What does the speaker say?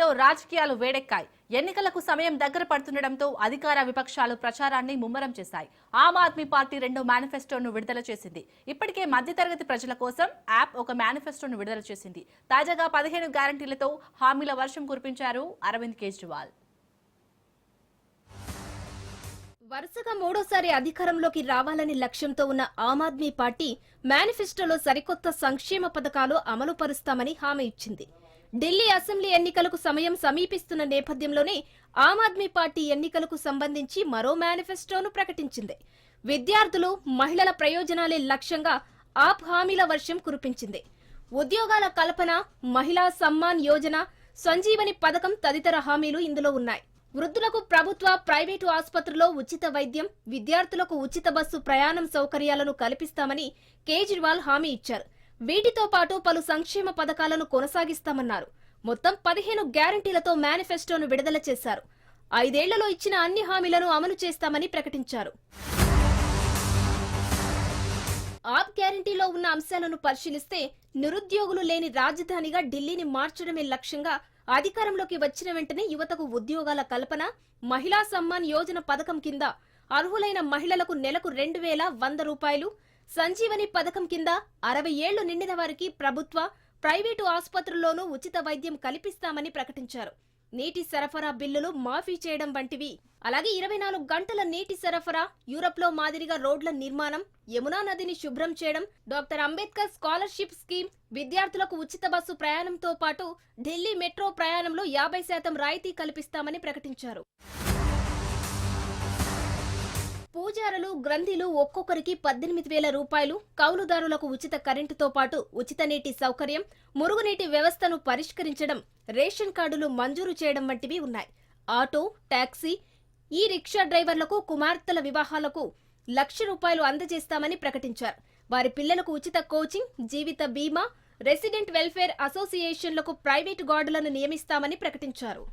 లో రాజకీయాలు వేడెక్కాయి. ఎన్నికలకు సమయం దగ్గర పడుతుండటంతో అధికార విపక్షాలు ప్రచారాన్ని ముమ్మరం చేశాయి. ఆమ్ ఆద్మీ పార్టీ రెండో మేనిఫెస్టోను విడుదల చేసింది. ఇప్పటికే మధ్యతరగతి ప్రజల కోసం యాప్ ఒక మేనిఫెస్టోను విడుదల చేసింది. తాజాగా పదిహేను గ్యారంటీలతో హామీల వర్షం కురిపించారు అరవింద్ కేజ్రీవాల్. వరుసగా మూడోసారి అధికారంలోకి రావాలని లక్ష్యంతో ఉన్న ఆమ్ ఆద్మీ పార్టీ మేనిఫెస్టోలో సరికొత్త సంక్షేమ పథకాలు అమలుపరుస్తామని హామీ ఇచ్చింది. ఢిల్లీ అసెంబ్లీ ఎన్నికలకు సమయం సమీపిస్తున్న నేపథ్యంలోనే ఆమ్ ఆద్మీ పార్టీ ఎన్నికలకు సంబంధించి మరో మేనిఫెస్టోను ప్రకటించింది. విద్యార్థులు మహిళల ప్రయోజనాలే లక్ష్యంగా ఆప్ హామీల వర్షం కురిపించింది. ఉద్యోగాల కల్పన మహిళా సమ్మాన్ యోజన సంజీవని పథకం తదితర హామీలు ఇందులో ఉన్నాయి. వృద్ధులకు ప్రభుత్వ ప్రైవేటు ఆసుపత్రిలో ఉచిత వైద్యం విద్యార్థులకు ఉచిత బస్సు ప్రయాణం సౌకర్యాలను కల్పిస్తామని కేజ్రీవాల్ హామీ ఇచ్చారు. వీటితో పాటు పలు సంక్షేమ పథకాలను కొనసాగిస్తామన్నారు. మొత్తం పదిహేను గ్యారంటీలతో మేనిఫెస్టోను విడుదల చేశారు. ఐదేళ్ళలో ఇచ్చిన అన్ని హామీలను అమలు చేస్తామని ప్రకటించారు. ఆప్ గ్యారంటీలో ఉన్న అంశాలను పరిశీలిస్తే నిరుద్యోగులు లేని రాజధానిగా ఢిల్లీని మార్చడమే లక్ష్యంగా అధికారంలోకి వచ్చిన వెంటనే యువతకు ఉద్యోగాల కల్పన మహిళా సమ్మాన్ యోజన పథకం కింద అర్హులైన మహిళలకు నెలకు రెండు వేల వంద రూపాయలు సంజీవని పథకం కింద అరవై ఏళ్ళు నిండిన వారికి ప్రభుత్వ ప్రైవేటు ఆసుపత్రుల్లోనూ ఉచిత వైద్యం కల్పిస్తామని ప్రకటించారు. నీటి సరఫరా బిల్లులు మాఫీ చేయడం వంటివి. అలాగే ఇరవై నాలుగు గంటల నీటి సరఫరా యూరప్లో మాదిరిగా రోడ్ల నిర్మాణం యమునా నదిని శుభ్రం చేయడం డాక్టర్ అంబేద్కర్ స్కాలర్షిప్ స్కీమ్ విద్యార్థులకు ఉచిత బస్సు ప్రయాణంతో పాటు ఢిల్లీ మెట్రో ప్రయాణంలో యాభై శాతం రాయితీ కల్పిస్తామని ప్రకటించారు. గ్రంథీలు ఒక్కొక్కరికి పద్దెనిమిది వేల రూపాయలు కౌలుదారులకు ఉచిత కరెంటుతో పాటు ఉచిత నీటి సౌకర్యం మురుగునీటి వ్యవస్థను పరిష్కరించడం రేషన్ కార్డులు మంజూరు చేయడం వంటివి ఉన్నాయి. ఆటో టాక్సీ ఈ రిక్షా డ్రైవర్లకు కుమార్తెల వివాహాలకు లక్ష రూపాయలు అందజేస్తామని ప్రకటించారు. వారి పిల్లలకు ఉచిత కోచింగ్ జీవిత బీమా రెసిడెంట్ వెల్ఫేర్ అసోసియేషన్లకు ప్రైవేటు గార్డులను నియమిస్తామని ప్రకటించారు.